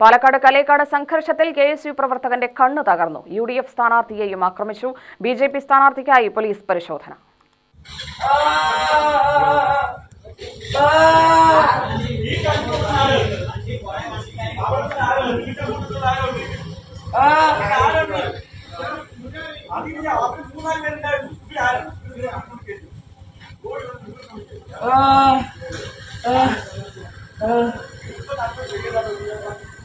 പാലക്കാട് കലേക്കാട് സംഘർഷത്തിൽ K S U പ്രവർത്തകന്റെ കണ്ണു തകർന്നു. യു ഡി എഫ് സ്ഥാനാർത്ഥിയെയും ആക്രമിച്ചു. ബി ജെ പി സ്ഥാനാർത്ഥിക്കായി പോലീസ് പരിശോധന. ആ ആ ഹോസ്പിറ്റലിൽ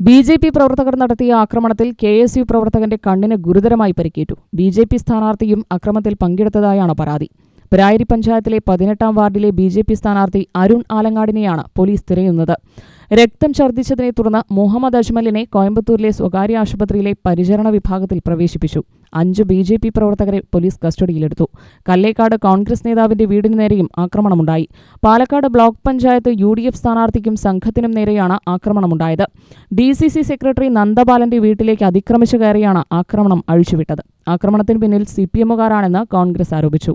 ബി ജെ പി പ്രവർത്തകർ നടത്തിയ ആക്രമണത്തിൽ കെ എസ് യു പ്രവർത്തകന്റെ കണ്ണിന് ഗുരുതരമായി പരിക്കേറ്റു. ബി ജെ പി സ്ഥാനാർത്ഥിയും അക്രമത്തിൽ പങ്കെടുത്തതായാണ് പരാതി. പ്രായരി പഞ്ചായത്തിലെ പതിനെട്ടാം വാർഡിലെ ബി ജെ പി സ്ഥാനാർത്ഥി അരുൺ ആലങ്ങാടിനെയാണ് പോലീസ് തിരയുന്നത്. രക്തം ഛർദ്ദിച്ചതിനെ തുടർന്ന് മുഹമ്മദ് അജ്മലിനെ കോയമ്പത്തൂരിലെ സ്വകാര്യ ആശുപത്രിയിലെ പരിചരണ വിഭാഗത്തിൽ പ്രവേശിപ്പിച്ചു. അഞ്ച് ബി ജെ പി പ്രവർത്തകരെ പോലീസ് കസ്റ്റഡിയിലെടുത്തു. കല്ലേക്കാട് കോൺഗ്രസ് നേതാവിന്റെ വീടിന് നേരെയും ആക്രമണമുണ്ടായി. Palakkad block panchayat U D F സ്ഥാനാർത്ഥിക്കും സംഘത്തിനും നേരെയാണ് ആക്രമണമുണ്ടായത്. ഡി സി സി സെക്രട്ടറി നന്ദബാലന്റെ വീട്ടിലേക്ക് അതിക്രമിച്ചു കയറിയാണ് ആക്രമണം അഴിച്ചുവിട്ടത്. ആക്രമണത്തിന് പിന്നിൽ സി പി എമ്മുകാരാണെന്ന് കോൺഗ്രസ് ആരോപിച്ചു.